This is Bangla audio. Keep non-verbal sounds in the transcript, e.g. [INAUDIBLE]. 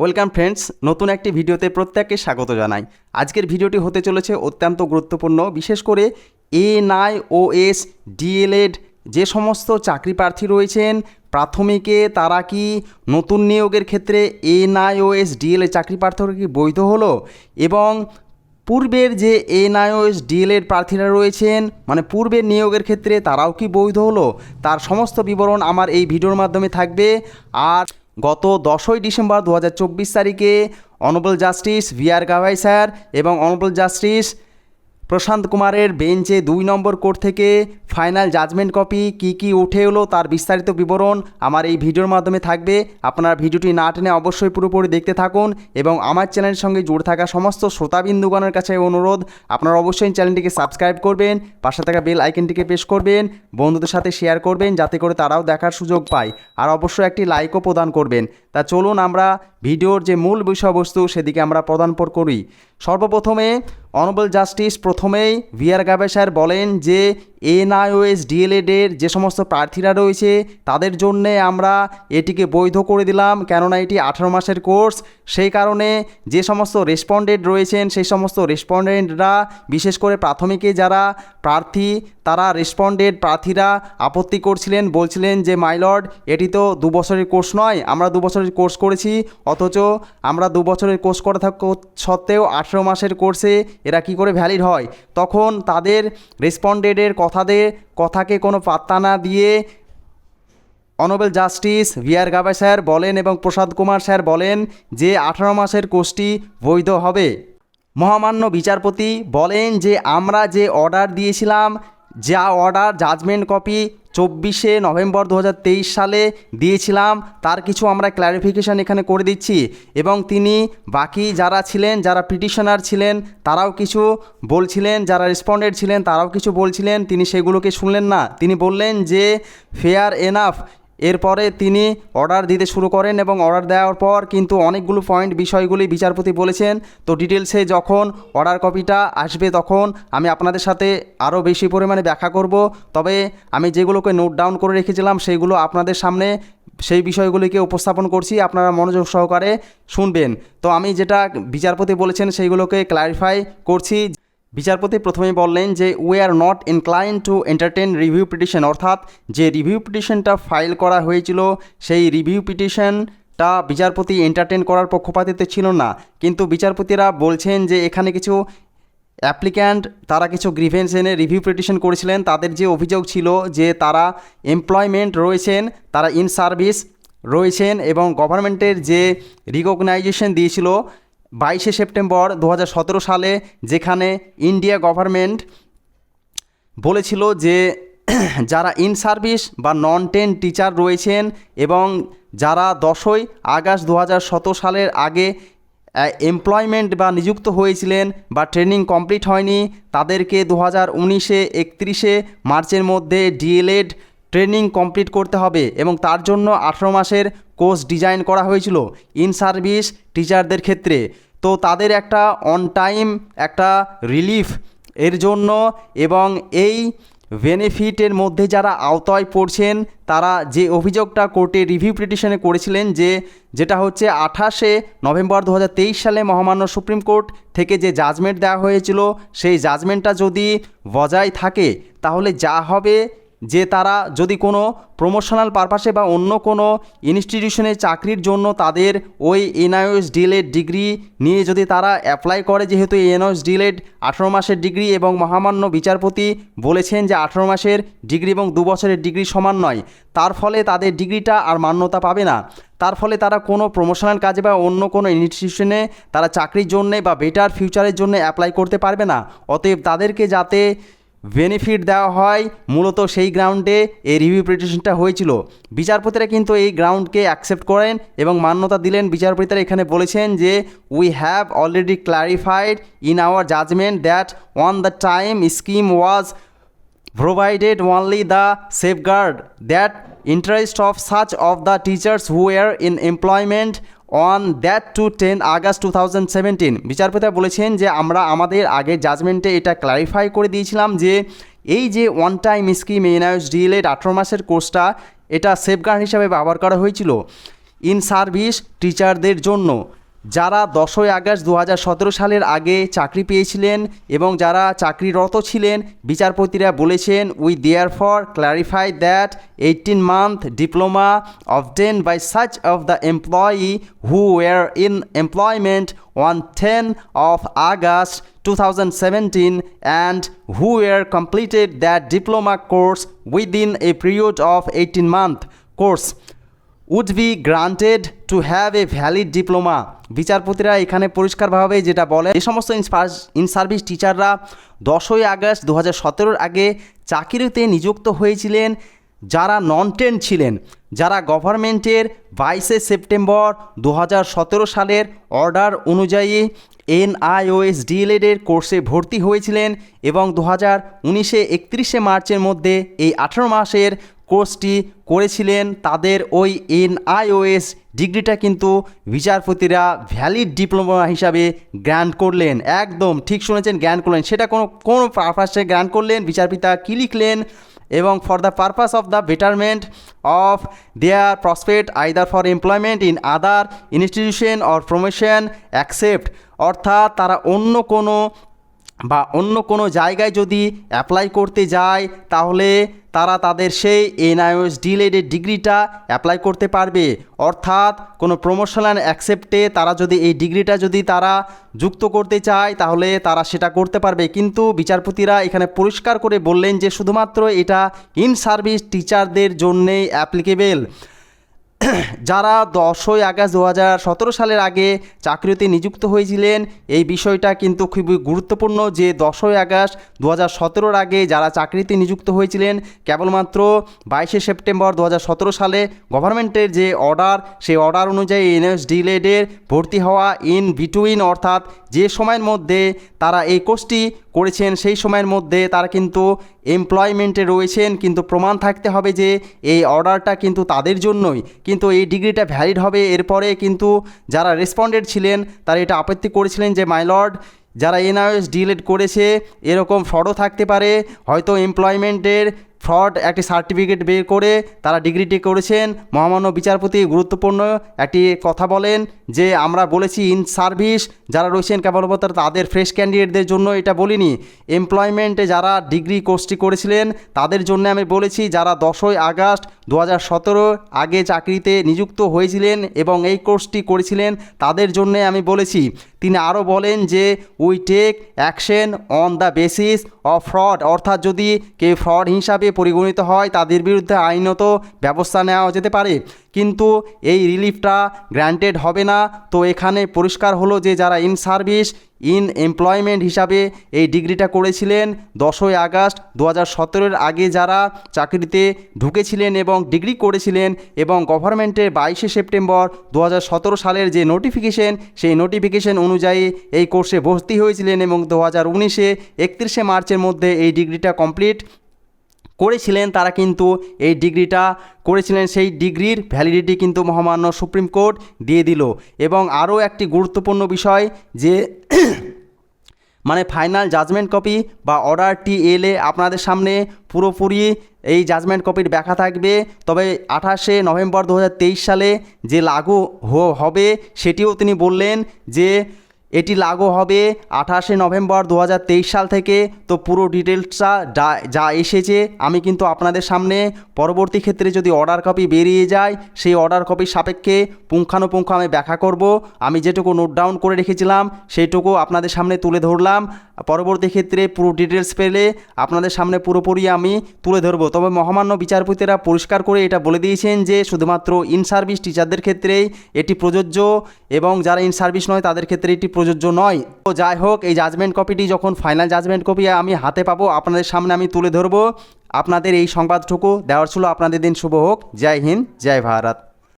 ওয়েলকাম ফ্রেন্ডস, নতুন একটি ভিডিওতে প্রত্যেককে স্বাগত জানাই। আজকের ভিডিওটি হতে চলেছে অত্যন্ত গুরুত্বপূর্ণ, বিশেষ করে এ নাই ও এস ডিএলএড যে সমস্ত চাকরি প্রার্থী রয়েছেন, প্রাথমিকে তারা কি নতুন নিয়োগের ক্ষেত্রে এ নাই ও এস ডিএলএড চাকরি প্রার্থীরা কি বৈধ হলো? এবং পূর্বের যে এনআইওএস ডিএলএড প্রার্থীরা রয়েছেন মানে পূর্বের নিয়োগের ক্ষেত্রে তারাও কি বৈধ হলো? তার সমস্ত বিবরণ আমার এই ভিডিওর মাধ্যমে থাকবে। আর গত দশই ডিসেম্বর দু হাজার চব্বিশ তারিখে honourable justice V R Gavai sir এবং অনবল জাস্টিস প্রশান্ত কুমারের বেঞ্চে দুই নম্বর কোর্ট থেকে ফাইনাল জাজমেন্ট কপি কি কি উঠে এলো তার বিস্তারিত বিবরণ আমার এই ভিডিওর মাধ্যমে থাকবে। আপনারা ভিডিওটি না টেনে অবশ্যই পুরোপুরি দেখতে থাকুন এবং আমার চ্যানেলের সঙ্গে জুড়ে থাকা সমস্ত শ্রোতাবিন্দুগণের কাছে অনুরোধ, আপনারা অবশ্যই চ্যানেলটিকে সাবস্ক্রাইব করবেন, পাশে থাকা বেল আইকনটিকে প্রেস করবেন, বন্ধুদের সাথে শেয়ার করবেন যাতে করে তারাও দেখার সুযোগ পায় আর অবশ্যই একটি লাইকও প্রদান করবেন। তা চলুন আমরা ভিডিওর যে মূল বিষয়বস্তু সেদিকে আমরা প্রদান করি। সর্বপ্রথমে অনবল জাস্টিস প্রথমেই ভিআর গাবে স্যার বলেন যে, এনআইওএস, ডিএলএডের যে সমস্ত প্রার্থীরা রয়েছে, তাদের জন্যে আমরা এটিকে বৈধ করে দিলাম, কেননা এটি আঠারো মাসের কোর্স। সেই কারণে যে সমস্ত রেসপন্ডেন্ট রয়েছেন, সেই সমস্ত রেসপন্ডেন্টরা, বিশেষ করে প্রাথমিকে যারা প্রার্থী, তারা রেসপন্ডেন্ট প্রার্থীরা আপত্তি করছিলেন, বলছিলেন যে মাইলর্ড এটি তো দু বছরের কোর্স নয়, আমরা দু বছরের কোর্স করেছি, অথচ আমরা দু বছরের কোর্স করে থাক সত্ত্বেও আঠেরো মাসের কোর্সে এরা কি করে ভ্যালিড হয়? তখন তাদের রেসপন্ডেডের কথা কথাদের কথাকে কোনো পাত্তা না দিয়ে honourable justice V R Gaba sir বলেন এবং প্রসাদ কুমার স্যার বলেন যে আঠারো মাসের কোর্সটি বৈধ হবে। মহামান্য বিচারপতি বলেন যে আমরা যে অর্ডার দিয়েছিলাম যা অর্ডার জাজমেন্ট কপি চব্বিশে নভেম্বর দু হাজার তেইশ সালে দিয়েছিলাম। তার কিছু আমরা ক্ল্যারিফিকেশান এখানে করে দিচ্ছি। এবং তিনি বাকি যারা ছিলেন, যারা পিটিশনার ছিলেন, তারাও কিছু বলছিলেন, যারা রেসপন্ডেন্ট ছিলেন, তারাও কিছু বলছিলেন। তিনি সেগুলোকে শুনলেন না। তিনি বললেন যে ফেয়ার এনাফ এরপরে তিনি অর্ডার দিতে শুরু করেন এবং অর্ডার দেওয়ার পর কিন্তু অনেকগুলো পয়েন্ট বিষয়গুলি বিচারপতি বলেছেন। তো ডিটেলসে যখন অর্ডার কপিটা আসবে তখন আমি আপনাদের সাথে আরও বেশি পরিমাণে ব্যাখ্যা করব। তবে আমি যেগুলোকে নোট ডাউন করে রেখেছিলাম সেইগুলো আপনাদের সামনে সেই বিষয়গুলিকে উপস্থাপন করছি। আপনারা মনোযোগ সহকারে শুনবেন। তো আমি যেটা বিচারপতি বলেছেন সেইগুলোকে ক্লারিফাই করছি। বিচারপতি প্রথমেই বললেন যে we are not incline to entertain review petition অর্থাৎ যে রিভিউ পিটিশনটা ফাইল করা হয়েছিল, সেই রিভিউ পিটিশনটা বিচারপতি এন্টারটেন করার পক্ষপাতিত্ব ছিল না। কিন্তু বিচারপতিরা বলছেন যে, এখানে কিছু অ্যাপ্লিক্যান্ট তারা কিছু গ্রিভেন্স এনে রিভিউ পিটিশন করেছিলেন। তাদের যে অভিযোগ ছিল যে, তারা এমপ্লয়মেন্ট রয়েছেন, তারা ইন সার্ভিস রয়েছেন এবং গভর্নমেন্টের যে রিকগনাইজেশন দিয়েছিল বাইশে সেপ্টেম্বর দু হাজার সতেরো সালে যেখানে ইন্ডিয়া গভর্নমেন্ট বলেছিল যে [CLEARS THROAT] যারা ইন সার্ভিস বা নন টেন টিচার রয়েছেন এবং যারা দশই আগস্ট দু হাজার সতেরো সালের আগে এমপ্লয়মেন্ট বা নিযুক্ত হয়েছিলেন বা ট্রেনিং কমপ্লিট হয়নি, তাদেরকে দু হাজার উনিশে, একত্রিশে মার্চের মধ্যে ডিএলএড ট্রেনিং কমপ্লিট করতে হবে এবং তার জন্য আঠেরো মাসের কোর্স ডিজাইন করা হয়েছিল ইন সার্ভিস টিচারদের ক্ষেত্রে। তো তাদের একটা অন টাইম একটা রিলিফ এর জন্য এবং এই বেনিফিটের মধ্যে যারা আওতায় পড়ছেন, তারা যে অভিযোগটা কোর্টে রিভিউ পিটিশনে করেছিলেন যে, যেটা হচ্ছে আঠাশে নভেম্বর দু হাজার তেইশ সালে মহামান্য সুপ্রিম কোর্ট থেকে যে জাজমেন্ট দেওয়া হয়েছিল, সেই জাজমেন্টটা যদি বজায় থাকে, তাহলে যা হবে যে তারা যদি কোনো প্রমোশনাল পারপাসে বা অন্য কোনো ইনস্টিটিউশনে চাকরির জন্য তাদের ওই এনআইওএস ডিলেড ডিগ্রি নিয়ে যদি তারা অ্যাপ্লাই করে, যেহেতু এনআইওএস ডিলেড আঠেরো মাসের ডিগ্রি এবং মহামান্য বিচারপতি বলেছেন যে আঠেরো মাসের ডিগ্রি এবং দু বছরের ডিগ্রি সমান নয়, তার ফলে তাদের ডিগ্রিটা আর মান্যতা পাবে না। তার ফলে তারা কোনো প্রমোশনাল কাজে বা অন্য কোনো ইনস্টিটিউশনে তারা চাকরির জন্যে বা বেটার ফিউচারের জন্য অ্যাপ্লাই করতে পারবে না। অতএব তাদেরকে যাতে বেনিফিট দেওয়া হয়, মূলত সেই গ্রাউন্ডে এই রিভিউ পিটিশনটা হয়েছিল। বিচারপতিরা কিন্তু এই গ্রাউন্ডকে অ্যাকসেপ্ট করেন এবং মান্যতা দিলেন। বিচারপতিরা এখানে বলেছেন যে we have already clarified in our judgment that on the time scheme was provided only the safeguard that interest of such of the teachers who were in employment on that to 10 August two thousand seventeen বিচারপতিরা বলেছেন যে, আমরা আমাদের আগে জাজমেন্টে এটা ক্লারিফাই করে দিয়েছিলাম যে, এই যে one time scheme NIS D El Ed আঠেরো মাসের কোর্সটা এটা সেফগার্ড হিসাবে ব্যবহার করা হয়েছিল। ইন সার্ভিস টিচারদের জন্য। যারা দশই আগস্ট দু হাজার সতেরো সালের আগে চাকরি পেয়েছিলেন এবং যারা চাকরিরত ছিলেন, বিচারপতিরা বলেছেন we therefore clarify that eighteen month diploma obtain by such of the employee who were in employment on 10 of August 2017 and who were completed that diploma course within a period of 18 month. Course would be granted to have a valid diploma বিচারপতিরা এখানে পরিষ্কারভাবে যেটা বলে, এই সমস্ত ইন সার্ভিস টিচাররা দশই আগস্ট দু হাজার আগে চাকরিতে নিযুক্ত হয়েছিলেন যারা নন টেন ছিলেন, যারা গভর্নমেন্টের বাইশে সেপ্টেম্বর দু হাজার সতেরো সালের অর্ডার অনুযায়ী এনআইওএস ডিএলএডের কোর্সে ভর্তি হয়েছিলেন এবং দু হাজার উনিশে একত্রিশে মার্চের মধ্যে এই আঠেরো মাসের কোর্সটি করেছিলেন, তাদের ওই এনআইওএস ডিগ্রিটা কিন্তু বিচারপতিরা ভ্যালিড ডিপ্লোমা হিসাবে গ্র্যান্ড করলেন। একদম ঠিক শুনেছেন জ্ঞান করলেন। সেটা কোনো কোনো পারপাসে গ্র্যান্ড করলেন, বিচারপিতা কী লিখলেন এবং for the purpose of the betterment of their prospect either for employment in other institution or promotion accept অর্থাৎ তারা অন্য কোনো বা অন্য কোনো জায়গায় যদি অ্যাপ্লাই করতে যায়, তাহলে তারা তাদের সেই এনআইওএস ডিলেডের ডিগ্রিটা অ্যাপ্লাই করতে পারবে। অর্থাৎ কোনো প্রমোশনাল অ্যাকসেপ্টে তারা যদি এই ডিগ্রিটা যদি তারা যুক্ত করতে চায়, তাহলে তারা সেটা করতে পারবে। কিন্তু বিচারপতিরা এখানে পরিষ্কার করে বললেন যে শুধুমাত্র এটা ইন সার্ভিস টিচারদের জন্যেই অ্যাপ্লিকেবেল যারা দশই আগস্ট দু হাজার সতেরো সালের আগে চাকরিতে নিযুক্ত হয়েছিলেন, এই বিষয়টা কিন্তু খুবই গুরুত্বপূর্ণ যে দশই আগস্ট দু হাজার সতেরোর আগে যারা চাকরিতে নিযুক্ত হয়েছিলেন, কেবলমাত্র বাইশে সেপ্টেম্বর দু হাজার সতেরো সালে গভর্নমেন্টের যে অর্ডার, সেই অর্ডার অনুযায়ী এনএস ডিলেডের ভর্তি হওয়া ইন বিটুইন অর্থাৎ যে সময়ের মধ্যে তারা এই কোর্সটি করেছেন, সেই সময়ের মধ্যে তারা কিন্তু এমপ্লয়মেন্টে রয়েছেন, কিন্তু প্রমাণ থাকতে হবে যে এই অর্ডারটা কিন্তু তাদের জন্যই। কিন্তু এই ডিগ্রিটা ভ্যালিড হবে, এরপরে কিন্তু যারা রেসপন্ডেড ছিলেন, তারা এটা আপত্তি করেছিলেন যে মাইলর্ড যারা এনআইএস ডিলেট করেছে, এরকম ফ্রডও থাকতে পারে। হয়তো এমপ্লয়মেন্টের ফ্রড একটি সার্টিফিকেট বের করে তারা ডিগ্রিটি করেছেন। মহামান্য বিচারপতি গুরুত্বপূর্ণ একটি কথা বলেন। যে আমরা বলেছি ইন সার্ভিস যারা রয়েছেন কেবলমাত্র তাদের ফ্রেশ ক্যান্ডিডেটদের জন্য এটা বলিনি। এমপ্লয়মেন্টে যারা ডিগ্রি কোর্সটি করেছিলেন, তাদের জন্য আমি বলেছি যারা দশই আগস্ট দু হাজার সতেরো আগে চাকরিতে নিযুক্ত হয়েছিলেন এবং এই কোর্সটি করেছিলেন, তাদের জন্য আমি বলেছি। তিনি আরও বলেন যে we take action on the basis of fraud অর্থাৎ যদি কেউ ফ্রড হিসাবে পরিগণিত হয়, তাদের বিরুদ্ধে আইনত ব্যবস্থা নেওয়া যেতে পারে। কিন্তু এই রিলিফটা গ্র্যান্টেড হবে না। তো এখানে পরিষ্কার হলো যে যারা ইন সার্ভিস ইন এমপ্লয়মেন্ট হিসাবে এই ডিগ্রিটা করেছিলেন, দশই আগস্ট দু হাজার আগে যারা চাকরিতে ঢুকেছিলেন এবং ডিগ্রি করেছিলেন এবং গভর্নমেন্টের বাইশে সেপ্টেম্বর দু হাজার সতেরো সালের যে নোটিফিকেশন সেই নোটিফিকেশন অনুযায়ী এই কোর্সে ভর্তি হয়েছিলেন এবং দু হাজার উনিশে একত্রিশে মার্চের মধ্যে এই ডিগ্রিটা কমপ্লিট করেছিলেন, তারা কিন্তু এই ডিগ্রিটা করেছিলেন। সেই ডিগ্রির ভ্যালিডিটি কিন্তু মহামান্য সুপ্রিম কোর্ট দিয়ে দিল। এবং আরও একটি গুরুত্বপূর্ণ বিষয় যে মানে ফাইনাল জাজমেন্ট কপি বা অর্ডারটি এলে আপনাদের সামনে পুরোপুরি এই জাজমেন্ট কপির ব্যাখ্যা থাকবে। তবে আঠাশে নভেম্বর দু হাজার তেইশ সালে যে লাগু হবে, সেটিও তিনি বললেন যে এটি লাগু হবে আঠাশে নভেম্বর দু হাজার তেইশ সাল থেকে। তো পুরো ডিটেলসটা যা যা এসেছে, আমি কিন্তু আপনাদের সামনে পরবর্তী ক্ষেত্রে যদি অর্ডার কপি বেরিয়ে যায়, সেই অর্ডার কপির সাপেক্ষে পুঙ্খানুপুঙ্খ আমি ব্যাখ্যা করব। আমি যেটুকু নোট ডাউন করে রেখেছিলাম, সেইটুকু আপনাদের সামনে তুলে ধরলাম। পরবর্তী ক্ষেত্রে পুরো ডিটেলস পেলে আপনাদের সামনে পুরোপুরি আমি তুলে ধরবো। তবে মহামান্য বিচারপতিরা পরিষ্কার করে এটা বলে দিয়েছেন যে, শুধুমাত্র ইন সার্ভিস টিচারদের ক্ষেত্রেই এটি প্রযোজ্য এবং যারা ইন সার্ভিস নয়, তাদের ক্ষেত্রে এটি প্রযোজ্য নয়। তো যাই হোক, এই জাজমেন্ট কপিটি যখন ফাইনাল জাজমেন্ট কপি আমি হাতে পাবো, আপনাদের সামনে আমি তুলে ধরবো। আপনাদের এই সংবাদটুকু দেওয়ার ছিল। আপনাদের দিন শুভ হোক। জয় হিন্দ, জয় ভারত।